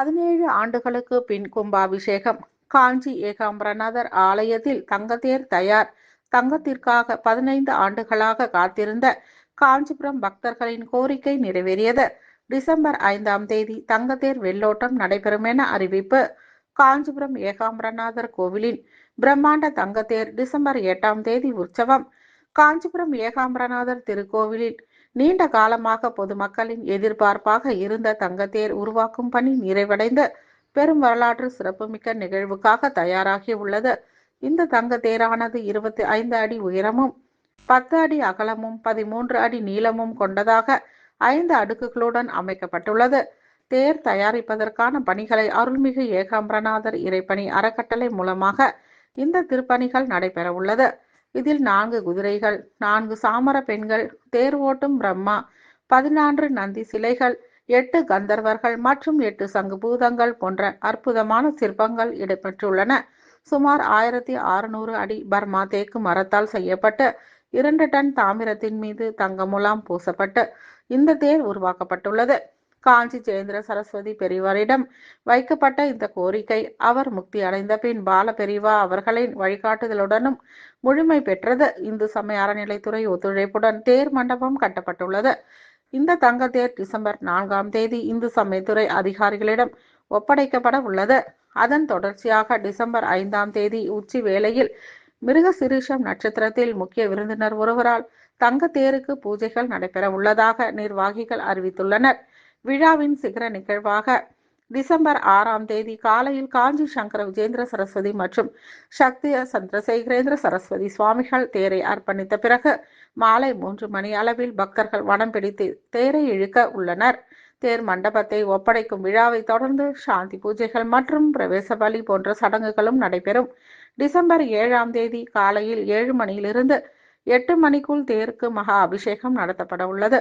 பதினேழு ஆண்டுகளுக்கு பின் கும்பாபிஷேகம். காஞ்சி ஏகாம்பரநாதர் ஆலயத்தில் தங்கத்தேர் தயார். தங்கத்திற்காக பதினைந்து ஆண்டுகளாக காத்திருந்த காஞ்சிபுரம் பக்தர்களின் கோரிக்கை நிறைவேறியது. டிசம்பர் ஐந்தாம் தேதி தங்கத்தேர் வெள்ளோட்டம் நடைபெறும் என அறிவிப்பு. காஞ்சிபுரம் ஏகாம்பரநாதர் கோவிலின் பிரம்மாண்ட தங்கத்தேர் டிசம்பர் எட்டாம் தேதி உற்சவம். காஞ்சிபுரம் ஏகாம்பரநாதர் திருக்கோவிலில் நீண்ட காலமாக பொதுமக்களின் எதிர்பார்ப்பாக இருந்த தங்கத்தேர் உருவாக்கும் பணி நிறைவடைந்து பெரும் வரலாற்று சிறப்புமிக்க நிகழ்வுக்காக தயாராகி உள்ளது இந்த தங்கத்தேரானது இருபத்தி ஐந்து அடி உயரமும் பத்து அடி அகலமும் பதிமூன்று அடி நீளமும் கொண்டதாக ஐந்து அடுக்குகளுடன் அமைக்கப்பட்டுள்ளது. தேர் தயாரிப்பதற்கான பணிகளை அருள்மிகு ஏகாம்பரநாதர் இறைப்பணி அறக்கட்டளை மூலமாக இந்த திருப்பணிகள் நடைபெற உள்ளது இதில் நான்கு குதிரைகள் நான்கு சாமர பெண்கள் தேர் ஓட்டும் பிரம்மா பதினான்கு நந்தி சிலைகள் எட்டு கந்தர்வர்கள் மற்றும் எட்டு சங்கு பூதங்கள் போன்ற அற்புதமான சிற்பங்கள் இடம்பெற்றுள்ளன. சுமார் ஆயிரத்தி அறுநூறு அடி பர்மா தேக்கு மரத்தால் செய்யப்பட்டு இரண்டு டன் தாமிரத்தின் மீது தங்க முலாம் பூசப்பட்டு இந்த தேர் உருவாக்கப்பட்டுள்ளது. காஞ்சி ஜெயேந்திர சரஸ்வதி பெரியவரிடம் வைக்கப்பட்ட இந்த கோரிக்கை அவர் முக்தி அடைந்த பின் பால பெரிவா அவர்களின் வழிகாட்டுதலுடனும் முழுமை பெற்றது. இந்து சமய அறநிலைத்துறை ஒத்துழைப்புடன் தேர் மண்டபம் கட்டப்பட்டுள்ளது. இந்த தங்க தேர் டிசம்பர் நான்காம் தேதி இந்து சமயத்துறை அதிகாரிகளிடம் ஒப்படைக்கப்பட உள்ளது. அதன் தொடர்ச்சியாக டிசம்பர் ஐந்தாம் தேதி உச்சி வேளையில் மிருகசிரீஷம் நட்சத்திரத்தில் முக்கிய விருந்தினர் ஒருவரால் தங்க தேருக்கு பூஜைகள் நடைபெற உள்ளதாக நிர்வாகிகள் அறிவித்துள்ளனர். விழாவின் சிகர நிகழ்வாக டிசம்பர் ஆறாம் தேதி காலையில் காஞ்சி சங்கர விஜேந்திர சரஸ்வதி மற்றும் சக்திய சந்திரசேகரேந்திர சரஸ்வதி சுவாமிகள் தேரை அர்ப்பணித்த பிறகு மாலை மூன்று மணி அளவில் பக்தர்கள் வனம் பிடித்து தேரை இழுக்க உள்ளனர். தேர் மண்டபத்தை ஒப்படைக்கும் விழாவை தொடர்ந்து சாந்தி பூஜைகள் மற்றும் பிரவேச பலி போன்ற சடங்குகளும் நடைபெறும். டிசம்பர் ஏழாம் தேதி காலையில் ஏழு மணியிலிருந்து எட்டு மணிக்குள் தேருக்கு மகா அபிஷேகம் நடத்தப்பட உள்ளது.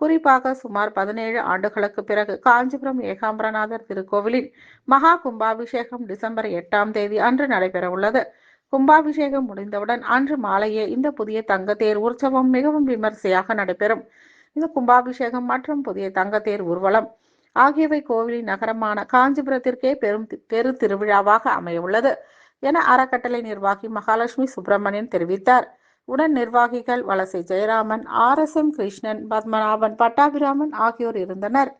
குறிப்பாக சுமார் பதினேழு ஆண்டுகளுக்கு பிறகு காஞ்சிபுரம் ஏகாம்பரநாதர் திருக்கோவிலின் மகா கும்பாபிஷேகம் டிசம்பர் எட்டாம் தேதி அன்று நடைபெறவுள்ளது. கும்பாபிஷேகம் முடிந்தவுடன் அன்று மாலையே இந்த புதிய தங்கத்தேர் உற்சவம் மிகவும் விமர்சையாக நடைபெறும். இந்த கும்பாபிஷேகம் மற்றும் புதிய தங்கத்தேர் ஊர்வலம் ஆகியவை கோவிலின் நகரமான காஞ்சிபுரத்திற்கே பெரும் பெரு திருவிழாவாக அமைய உள்ளது என அறக்கட்டளை நிர்வாகி மகாலட்சுமி சுப்பிரமணியன் தெரிவித்தார். உடன் நிர்வாகிகள் Valasai Jayaraman R S M Krishnan Padmanabhan Pattabiraman ஆகியோர் இருந்தனர்.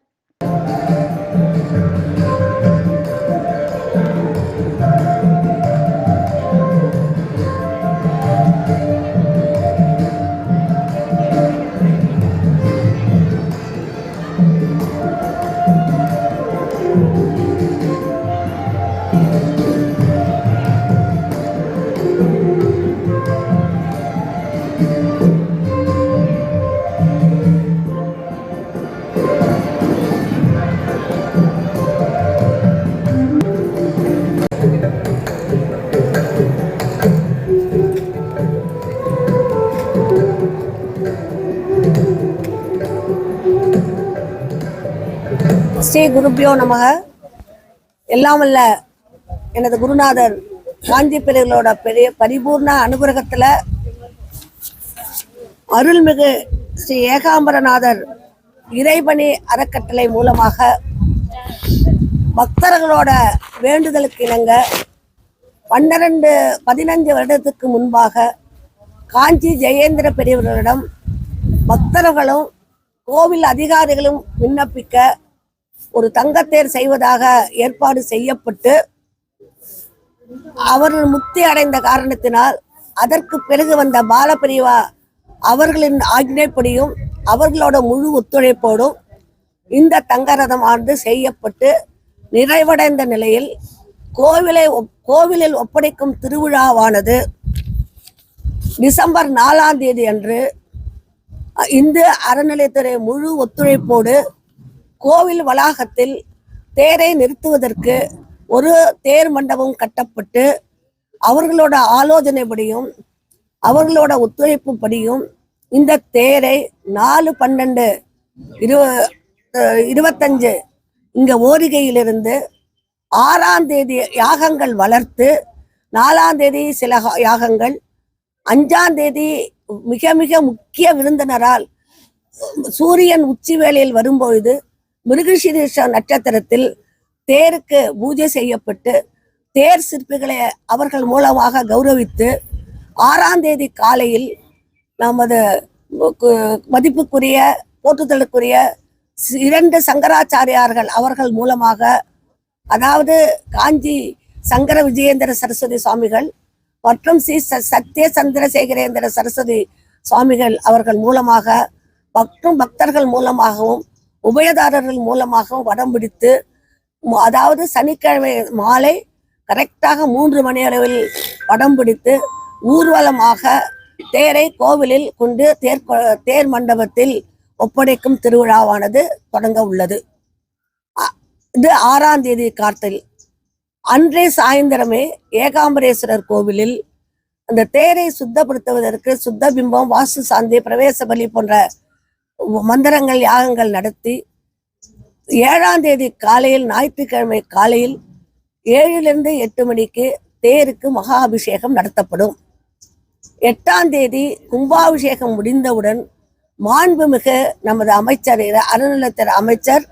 ஸ்ரீ குருப்பியோ நமக. எல்லாம் வல்ல எனது குருநாதர் காஞ்சி பிரிவுகளோட பெரிய பரிபூர்ண அனுகிரகத்தில் அருள்மிகு ஸ்ரீ ஏகாம்பரநாதர் இறைபணி அறக்கட்டளை மூலமாக பக்தர்களோட வேண்டுதலுக்கு இணங்க பன்னிரண்டு பதினஞ்சு வருடத்துக்கு முன்பாக காஞ்சி ஜெயேந்திர பெரியவர்களிடம் பக்தர்களும் கோவில் அதிகாரிகளும் விண்ணப்பிக்க ஒரு தங்கத்தேர் செய்வதாக ஏற்பாடு செய்யப்பட்டு அவர்கள் முக்தி அடைந்த காரணத்தினால் அதற்கு பிறகு வந்த பாலபிரிவா அவர்களின் ஆக்ஞைப்படியும் அவர்களோட முழு ஒத்துழைப்போடும் இந்த தங்கரதம் ஆண்டு செய்யப்பட்டு நிறைவடைந்த நிலையில் கோவிலை ஒப்- கோவிலில் ஒப்படைக்கும் திருவிழாவானது டிசம்பர் நாலாம் தேதி அன்று இந்து அறநிலையத்துறை முழு ஒத்துழைப்போடு கோவில் வளாகத்தில் தேரை நிறுத்துவதற்கு ஒரு தேர் மண்டபம் கட்டப்பட்டு அவர்களோட ஆலோசனைப்படியும் அவர்களோட ஒத்துழைப்பு படியும் இந்த தேரை நாலு பன்னெண்டு இரு இருபத்தஞ்சு இங்க ஓரிகையிலிருந்து ஆறாம் தேதி யாகங்கள் வளர்த்து நாலாம் தேதி சில யாகங்கள் அஞ்சாம் தேதி மிக மிக முக்கிய விருந்தினரால் சூரியன் உச்சி வேளையில் வரும்பொழுது மிருகசீரிஷ நட்சத்திரத்தில் தேருக்கு பூஜை செய்யப்பட்டு தேர் சிற்பிகளை அவர்கள் மூலமாக கௌரவித்து ஆறாம் தேதி காலையில் நமது மதிப்புக்குரிய போற்றுதலுக்குரிய சி- இரண்டு சங்கராச்சாரியார்கள் அவர்கள் மூலமாக அதாவது காஞ்சி சங்கர விஜயேந்திர சரஸ்வதி சுவாமிகள் மற்றும் ஸ்ரீ ச- சத்ய சந்திரசேகரேந்திர சரஸ்வதி சுவாமிகள் அவர்கள் மூலமாக மற்றும் பக்தர்கள் மூலமாகவும் உபயதாரர்கள் மூலமாகவும் வடம் பிடித்து அதாவது சனிக்கிழமை மாலை கரெக்டாக மூன்று மணி அளவில் வடம் பிடித்து ஊர்வலமாக தேரை கோவிலில் கொண்டு தேர் தேர் மண்டபத்தில் ஒப்படைக்கும் திருவிழாவானது தொடங்க உள்ளது. அ- இது ஆறாம் தேதி கார்த்தில் அன்றே சாயந்தரமே ஏகாம்பரேஸ்வரர் கோவிலில் அந்த தேரை சுத்தப்படுத்துவதற்கு சுத்த பிம்பம் வாசு சாந்தி பிரவேச பலி போன்ற மந்திரங்கள் யாகங்கள் நடத்தி ஏழாம் தேதி காலையில் ஞாயிற்றுக்கிழமை காலையில் ஏழிலிருந்து எட்டு மணிக்கு தேருக்கு மகா அபிஷேகம் நடத்தப்படும். எட்டாம் தேதி கும்பாபிஷேகம் முடிந்தவுடன் மாண்புமிகு நமது அமைச்சர் அறநிலையத்துறை அமைச்சர்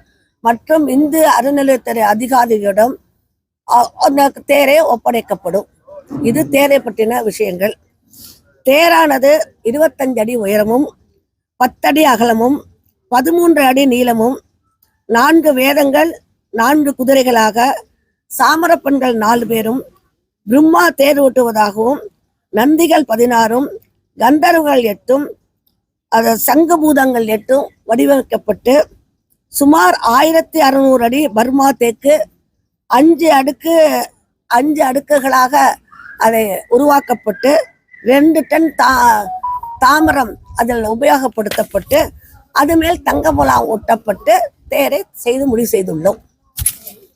மற்றும் இந்து அறநிலையத்துறை அதிகாரிகளிடம் தேரே ஒப்படைக்கப்படும். இது தேரை பற்றின விஷயங்கள். தேரானது இருபத்தஞ்சு அடி உயரமும் பத்தடி அகலமும் பதிமூன்று அடி நீளமும் நான்கு வேதங்கள் நான்கு குதிரைகளாக சாமரப்பெண்கள் நாலு பேரும் பிரம்மா தேர் ஓட்டுவதாகவும் நந்திகள் பதினாறும் கந்தர்வர்கள் எட்டும் அது சங்கபூதங்கள் எட்டும் வடிவமைக்கப்பட்டு சுமார் ஆயிரத்தி அறுநூறு அடி பர்மா தேக்கு அஞ்சு அடுக்கு அஞ்சு அடுக்குகளாக அதை உருவாக்கப்பட்டு ரெண்டு டன் தா தாமரம் அதில் உபயோகப்படுத்தப்பட்டு அது மேல் தங்க முலாம் ஒட்டப்பட்டு தேரை செய்து முடிவு செய்துள்ளோம்.